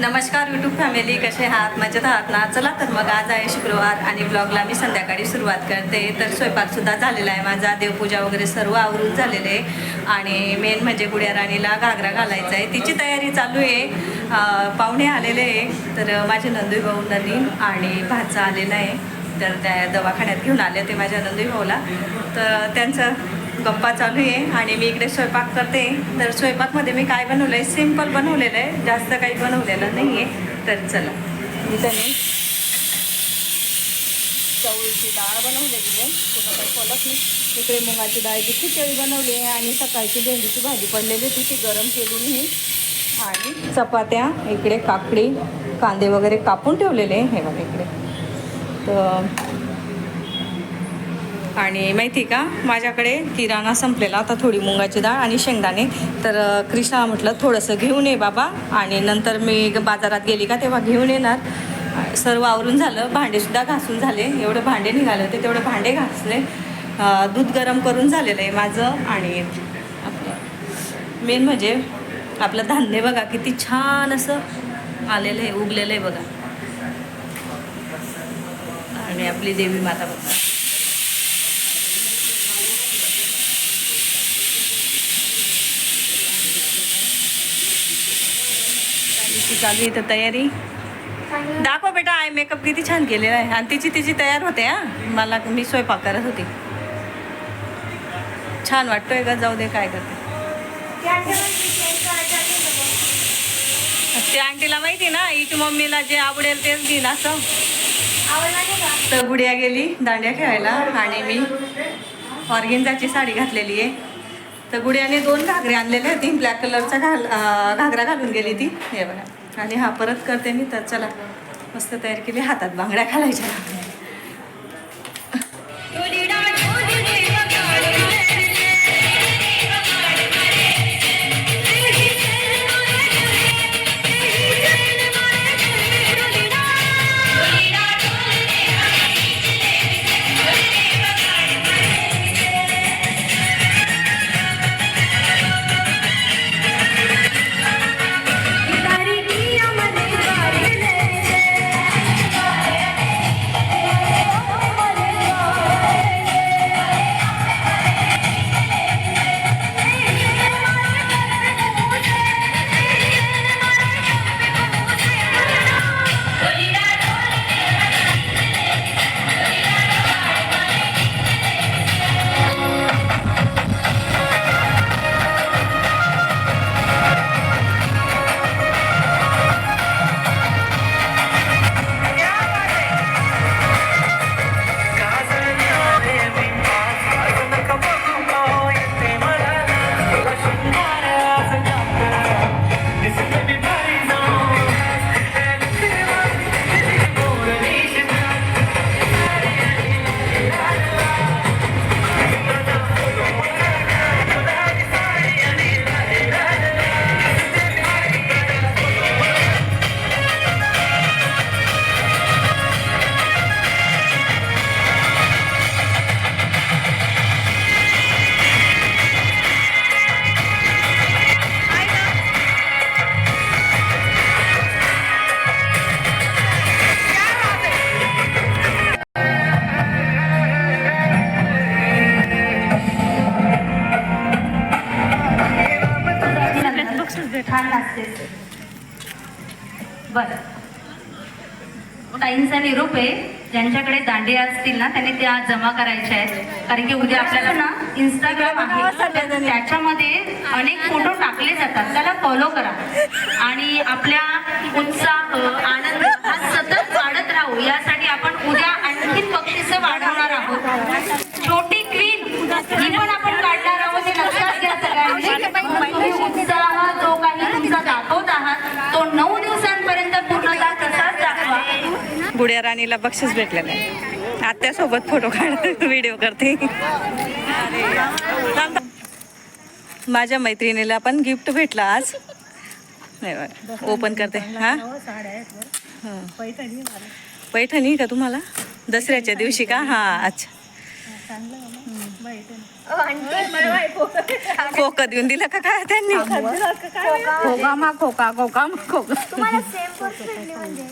नमस्कार YouTube family कसे आहात? मजेत आहात ना? चला तर मग आज आहे शुक्रवार आणि ब्लॉगला मी संध्याकाळी सुरुवात करते. तर स्वयंपाकसुद्धा झालेला आहे माझा. देवपूजा वगैरे सर्व आवरून झालेले आहे. आणि मेन म्हणजे गुड्या राणीला घागरा घालायचा आहे. तिची तयारी चालू आहे. पाहुणे आलेले आहे. तर माझे नंदुई भाऊ नवीन आणि भाचा आलेला आहे. तर त्या दवाखान्यात घेऊन आले ते माझ्या नंदुई भाऊला. तर त्यांचं गप्पा चालू आहे आणि मी इकडे स्वयंपाक करते. तर स्वयंपाकमध्ये मी काय बनवलं आहे सिंपल बनवलेलं आहे. जास्त काही बनवलेलं नाही आहे तर चला. मी त्याने चवळीची डाळ बनवलेली आहे. कुठं काही फॉलत नाही. इकडे मुगाची डाळीची खिचडी बनवली आहे आणि सकाळची भेंडीची भाजी पडलेली होती. ती गरम केली मी आणि चपात्या इकडे काकडी कांदे वगैरे कापून ठेवलेले आहे. हे बघा इकडे. तर आणि माहिती का? माझ्याकडे किराणा संपलेला आता थोडी मुंगाची डाळ आणि शेंगदाणे. तर अ, कृष्णा म्हटलं थोडंसं घेऊन ये बाबा. आणि नंतर मी बाजारात गेली का तेव्हा घेऊन येणार. सर्व आवरून झालं भांडेसुद्धा घासून झाले. एवढे भांडे निघाले होते तेवढे भांडे घासले. दूध गरम करून झालेलं आहे माझं आणि आपलं मेन म्हणजे आपलं धान्य बघा किती छान असं आलेलं आहे उगलेलं आहे बघा. आणि आपली देवी माता बघा. चालू इथं तयारी. दाखव बेटा आय मेकअप किती छान केलेला आहे. आणि तिची तिची तयार होते हा. मला मी स्वयंपाक करत होती. छान वाटतोय का जाऊ दे काय करते. त्या आंटीला माहिती ना हिची मम्मीला जे आवडेल तेच देईन असं. तर गुडिया गेली दांड्या खेळायला आणि मी ऑर्गेन्झाची साडी घातलेली आहे. तर गुडियाने दोन घागरे आणलेले होती ब्लॅक कलरचा घाल घागरा घालून गेली ती. हे बघा. आणि हा परत करते मी तर चला मस्त तयार केली हातात बांगड्या घालायच्या. छान लागते. बर. ताईंचा निरोप आहे. ज्यांच्याकडे दांडिया असतील ना त्यांनी त्या जमा करायच्या आहेत. कारण की उद्या आपल्याला ना इंस्टाग्राम आहे. त्याच्यामध्ये अनेक फोटो टाकले जातात. त्याला फॉलो करा. आणि आपल्या उत्साह आनंद हा सतत वाढत राहू यासाठी आपण उद्या आणखीन बक्षिस वाढवणार आहोत छोटी क्वीन ही पण आपण काढणार आहोत हे लक्षात घ्या सगळ्यांनी तुम्ही उत्साह जो काही तुमचा दाखवत आहात तो नऊ दिवसांपर्यंत पूर्णतः तसाच दाखवा गुड्या राणीला बक्षीस भेटलेलं आहे. आत्यासोबत फोटो काढ व्हिडिओ करते. माझ्या मैत्रिणीला पण गिफ्ट भेटलं आज. ओपन करते. हा? पैठणी का तुम्हाला? दसऱ्याच्या दिवशी का? हा अच्छा. पोकत देऊन दिलं का काय त्यांनी? खोका मा खोका खोका मा खोका. म्हणजे?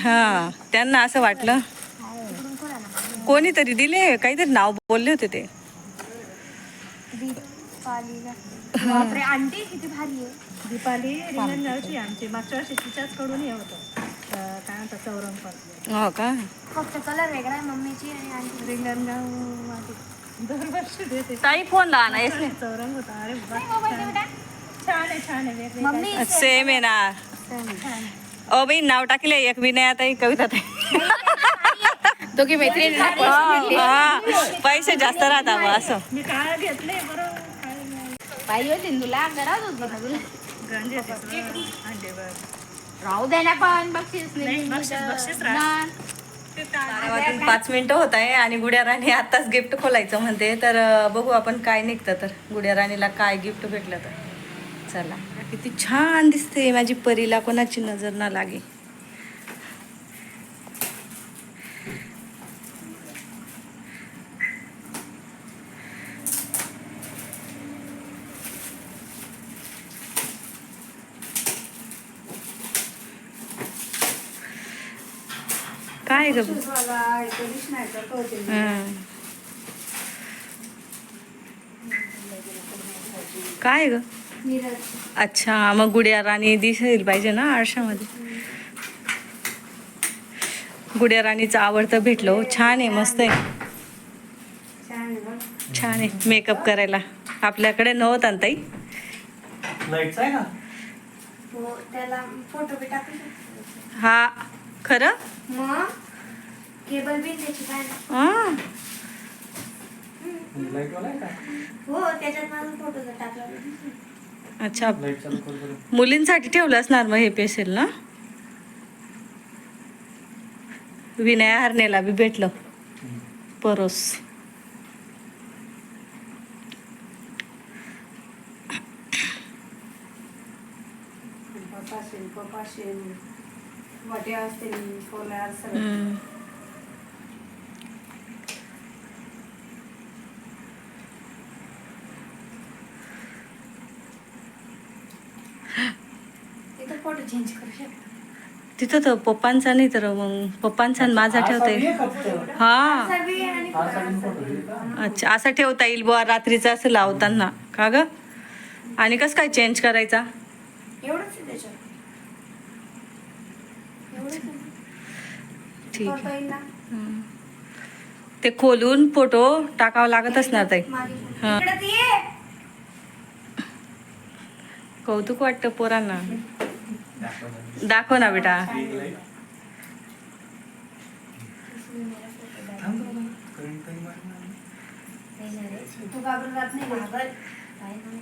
हा त्यांना असं वाटलं. कोणीतरी दिले काहीतरी नाव बोलले होते ते. आंटी किती भारी आहे. दीपाली आमची. मागच्या वर्षी तिच्याचकडून हे होतं. काय म्हणतात चौरंग हो का फक्त कलर वेगळा आहे मम्मीची आणि देते ताई फोन लावा येस चौरंग होता. अरे छान. आहे छान आहे मम्मी सेम आहे ना. ओ बाई नाव टाकले एक विनया ताई कविता ताई. दोघी मैत्रिणी. हा पैसे जास्त राहतात बा असं. मी काय घेतले नाही. होती तुला गरज होती ना. राहू दे ना पण बक्षीस नाही, बक्षीस पाच मिनिटं होत आहे आणि गुड्या राणी आत्ताच गिफ्ट खोलायचं म्हणते. तर अं, बघू आपण काय निघतं तर. गुड्या राणीला काय गिफ्ट भेटलं तर. चला. किती छान दिसते. माझी परीला कोणाची नजर ना लागे. काय ग हं. काय ग? अच्छा मग गुड्या राणी दिसेल पाहिजे ना आरशामध्ये. गुड्या राणीचं आवडतं भेटलं हो. छान आहे मस्त आहे. छान आहे मेकअप करायला. आपल्याकडे नव्हता ना ताई? हो त्याला फोटो बी टाकू शकतो हा खरं? मग? केबल त्याची काय. हां? लाईटवाला आहे का? हो त्याच्यात माझा फोटो टाकला. अच्छा. लाइट चालू कर बरं. मुलींसाठी ठेवलं असणार मग हे पेसेल ना? विनया हरनेला बी भेटलं. परोस. हम्म. तिथं फोटो चेंज करू शकतो तिथं तर पप्पांचा नाही तर मग पप्पांचा आणि माझा ठेवता येईल. हा. हा अच्छा असा ठेवता येईल बुवा रात्रीचं असं लावताना. का ग? आणि कसं काय चेंज करायचा? एवढंच आहे त्याच्यात. एवढंच आहे. ठीक करता आहे येईल ना. ते खोलून फोटो टाकावा लागत असणार ताई. मागे. हा. इकडं ती ये. कौतुक वाटतं पोरांना. दाखव ना बेटा. तू घाबरून जात नाही घाबर काय नाही.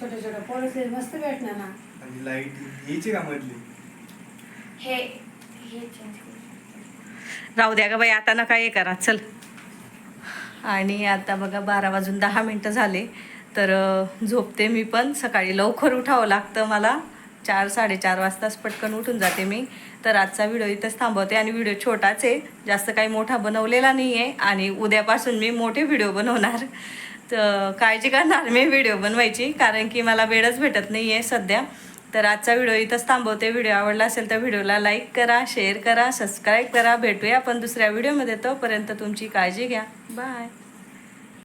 छोटे छोटे पोरसे मस्त भेटणार ना. आणि लाइट यायची का मधली? हे हे चेंज करू शकतो. राहू द्या ग बाई आता नका हे करा चल. आणि आता बघा बारा वाजून दहा मिनटं झाले तर अ, झोपते मी पण. सकाळी लवकर उठावं लागतं मला. चार साडेचार वाजताच पटकन उठून जाते मी. तर आजचा व्हिडिओ इथंच थांबवते आणि व्हिडिओ छोटाच आहे. जास्त काही मोठा बनवलेला नाही आहे आणि उद्यापासून मी मोठे व्हिडिओ बनवणार. तर काळजी करणार मी व्हिडिओ बनवायची कारण की मला वेळच भेटत नाही आहे सध्या. तर आजचा व्हिडिओ इथंच थांबवते. व्हिडिओ आवडला असेल तर व्हिडिओला लाईक करा शेअर करा सबस्क्राईब करा. भेटूया आपण दुसऱ्या व्हिडिओमध्ये. तोपर्यंत तुमची काळजी घ्या. बाय.